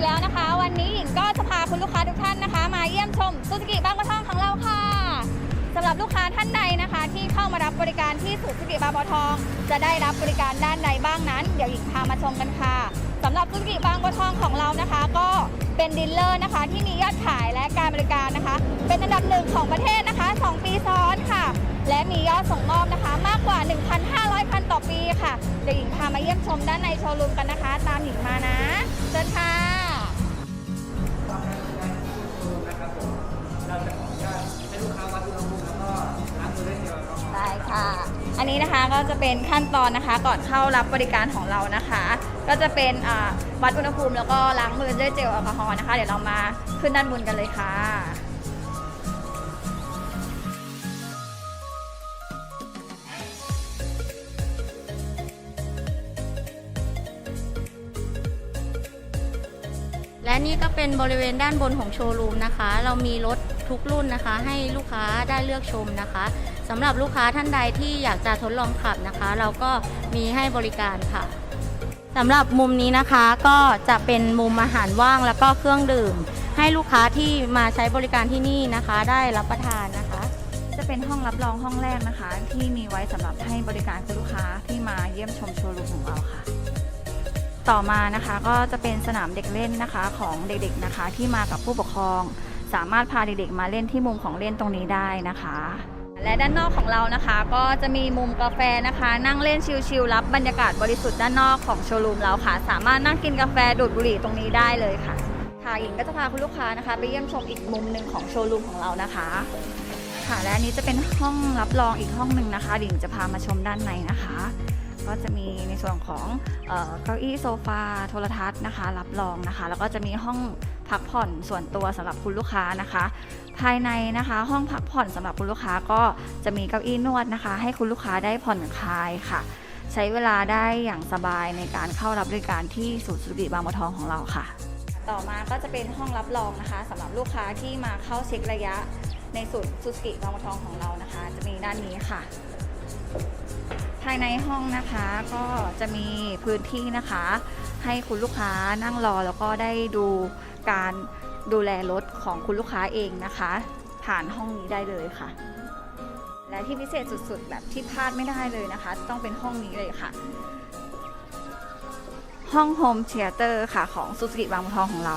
กแล้วนะคะ วันนี้หญิงก็จะพาคุณลูกค้าทุกท่านนะคะ มาเยี่ยมชมซูซูกิบางบัวทองของเราค่ะสำหรับลูกค้าท่านใดนะคะ ที่เข้ามารับบริการที่ซูซูกิบางบัวทอง จะได้รับบริการด้านใดบ้างนั้น เดี๋ยวหญิงพามาชมกันค่ะสำหรับซูซูกิบางบัวทองของเรานะคะ ก็เป็นดีลเลอร์นะคะ ที่มียอดขายและการบริการนะคะ เป็นอันดับหนึ่งของประเทศนะคะ 2 ปีซ้อนค่ะ และมียอดส่งมอบนะคะ มากกว่า 1,500 คันต่อปีค่ะเดี๋ยวหญิงพามาเยี่ยมชมด้านในโชว์รูมกันนะคะ ตามหญิงมานะเชิญค่ะ อันนี้นะคะก็จะเป็นขั้นตอนนะคะก่อนเข้ารับบริการของเรานะคะ ก็จะเป็นวัดอุณหภูมิแล้วก็ล้างมือด้วยเจลแอลกอฮอล์นะคะ เดี๋ยวเรามาขึ้นด้านบนกันเลยค่ะ และนี่ก็เป็นบริเวณด้านบนของโชว์รูมนะคะ เรามีรถทุกรุ่นนะคะ ให้ลูกค้าได้เลือกชมนะคะสำหรับลูกค้าท่านใดที่อยากจะทดลองขับนะคะ เราก็มีให้บริการค่ะสำหรับมุมนี้นะคะก็จะเป็นมุมอาหารว่างแล้วก็เครื่องดื่ม ให้ลูกค้าที่มาใช้บริการที่นี่นะคะ ได้รับประทานนะคะ จะเป็นห้องรับรองห้องแรกนะคะ ที่มีไว้สำหรับให้บริการคุณลูกค้าที่มาเยี่ยมชมโชว์รูมของเราค่ะ ต่อมานะคะก็จะเป็นสนามเด็กเล่นนะคะของเด็กๆนะคะที่มากับผู้ปกครอง สามารถพาเด็กๆมาเล่นที่มุมของเล่นตรงนี้ได้นะคะ และด้านนอกของเรานะคะ ก็จะมีมุมกาแฟนะคะ นั่งเล่นชิลๆรับบรรยากาศบริสุทธิ์ด้านนอกของโชว์รูมเราค่ะ สามารถนั่งกินกาแฟดูดบุหรี่ตรงนี้ได้เลยค่ะค่ะหญิงก็จะพาคุณลูกค้านะคะ ไปเยี่ยมชมอีกมุมหนึ่งของโชว์รูมของเรานะคะค่ะและอันนี้จะเป็นห้องรับรองอีกห้องหนึ่งนะคะหญิงจะพามาชมด้านในนะคะ ก็จะมีในส่วนของเก้าอี้โซฟาโทรทัศน์นะคะ รับรองนะคะ แล้วก็จะมีห้องพักผ่อนส่วนตัวสำหรับคุณลูกค้านะคะ ภายในนะคะ ห้องพักผ่อนสำหรับคุณลูกค้าก็จะมีเก้าอี้นวดนะคะ ให้คุณลูกค้าได้ผ่อนคลายค่ะ ใช้เวลาได้อย่างสบายในการเข้ารับบริการที่ศูนย์สุริบางบัวทองของเราค่ะ ต่อมาก็จะเป็นห้องรับรองนะคะสำหรับลูกค้าที่มาเข้าเช็คระยะในศูนย์ซูซูกิบางบัวทองของเรานะคะ จะมีด้านนี้ค่ะ ภายในห้องนะคะก็จะมีพื้นที่นะคะ ให้คุณลูกค้านั่งรอแล้วก็ได้ดูการดูแลรถของคุณลูกค้าเองนะคะ ผ่านห้องนี้ได้เลยค่ะ และที่พิเศษสุดๆ แบบที่พลาดไม่ได้เลยนะคะต้องเป็นห้องนี้เลยค่ะ ห้องโฮมเทเตอร์ค่ะของซูซูกิบางบัวทองของเรา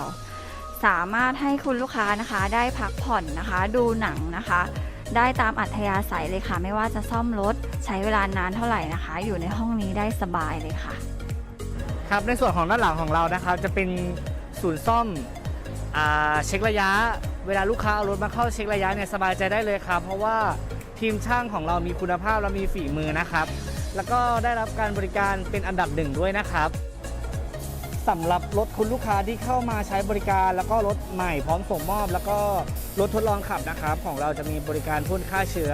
สามารถให้คุณลูกค้านะคะ ได้พักผ่อนนะคะ ดูหนังนะคะ ได้ตามอัธยาศัยเลยค่ะ ไม่ว่าจะซ่อมรถใช้เวลานานเท่าไหร่นะคะ อยู่ในห้องนี้ได้สบายเลยค่ะ ครับในส่วนของด้านหลังของเรานะครับ จะเป็นศูนย์ซ่อมอ่าเช็คระยะ เวลาลูกค้าเอารถมาเข้าเช็คระยะเนี่ยสบายใจได้เลยครับ เพราะว่าทีมช่างของเรามีคุณภาพและมีฝีมือนะครับ แล้วก็ได้รับการบริการเป็นอันดับหนึ่งด้วยนะครับ สำหรับรถคุณลูกค้าที่เข้ามาใช้บริการ แล้วก็รถใหม่พร้อมส่งมอบ แล้วก็รถทดลองขับนะครับ ของเราจะมีบริการพ่นฆ่าเชื้อ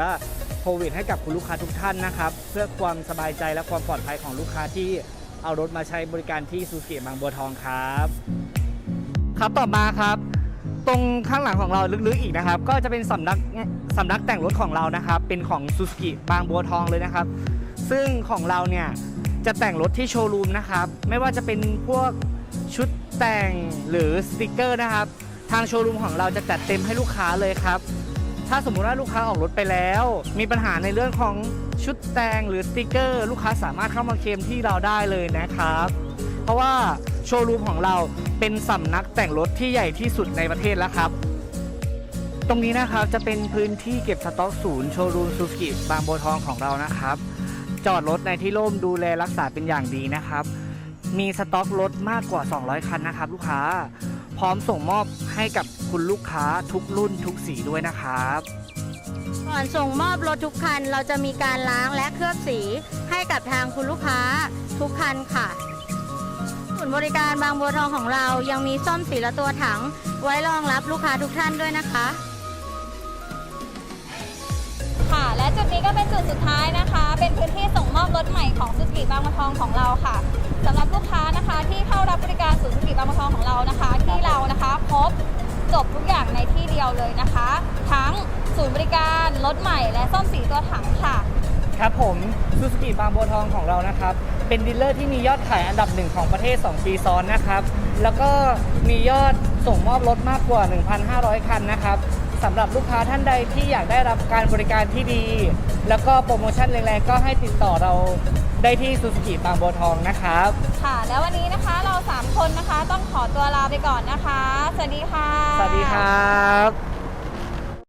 โควิดให้กับคุณลูกค้าทุกท่านนะครับ เพื่อความสบายใจและความปลอดภัยของลูกค้าที่เอารถมาใช้บริการที่ซูซูกิบางบัวทองครับ ครับต่อมาครับ ตรงข้างหลังของเราลึกๆอีกนะครับ ก็จะเป็นสำนักสำนักแต่งรถของเรานะครับ เป็นของซูซูกิบางบัวทองเลยนะครับ ซึ่งของเราเนี่ย จะแต่งรถที่โชว์รูมนะครับ ไม่ว่าจะเป็นพวกชุดแต่งหรือสติกเกอร์นะครับ ทางโชว์รูมของเราจะจัดเต็มให้ลูกค้าเลยครับ ถ้าสมมุติว่าลูกค้าออกรถไปแล้ว มีปัญหาในเรื่องของชุดแต่งหรือสติกเกอร์ ลูกค้าสามารถเข้ามาเคลมที่เราได้เลยนะครับ เพราะว่าโชว์รูมของเราเป็นสำนักแต่งรถที่ใหญ่ที่สุดในประเทศแล้วครับ ตรงนี้นะครับจะเป็นพื้นที่เก็บสต็อกศูนย์โชว์รูมซูซูกิบางบัวทองของเรานะครับ จอดรถในที่ร่มดูแลรักษาเป็นอย่างดีนะครับ มีสต็อกรถมากกว่า 200 คันนะครับ ลูกค้า พร้อมส่งมอบให้กับคุณลูกค้าทุกรุ่นทุกสีด้วยนะครับ ก่อนส่งมอบรถทุกคันเราจะมีการล้างและเคลือบสีให้กับทางคุณลูกค้าทุกคันค่ะศูนย์บริการบางบัวทองของเรายังมีซ่อมสีและตัวถัง ไว้รองรับลูกค้าทุกท่านด้วยนะคะ ค่ะ และจุดนี้ก็เป็นจุดสุดท้ายนะคะ เป็นพื้นที่ส่งมอบรถใหม่ของซูซูกิบางบัวทองของเราค่ะสำหรับลูกค้านะคะ ที่เข้ารับบริการศูนย์ซูซูกิบางบัวทองของเรานะคะ ที่เรานะคะพบจบทุกอย่างในที่เดียวเลยนะคะ ทั้งศูนย์บริการรถใหม่และซ่อมสีตัวถังค่ะ ครับผมซูซูกิบางบัวทองของเรานะครับ เป็นดีลเลอร์ที่มียอดขายอันดับหนึ่งของประเทศ 2 ปีซ้อนนะครับ แล้วก็มียอดส่งมอบรถมากกว่า 1,500 คันนะครับ สำหรับลูกค้าท่านใดที่อยากได้รับการบริการที่ดี แล้วก็โปรโมชั่นแรงๆก็ให้ติดต่อเราได้ที่ซูซูกิบางบัวทองนะครับ ค่ะ แล้ววันนี้นะคะเรา 3 คนนะคะต้องขอตัวลาไปก่อนนะคะ สวัสดีค่ะ สวัสดีครับ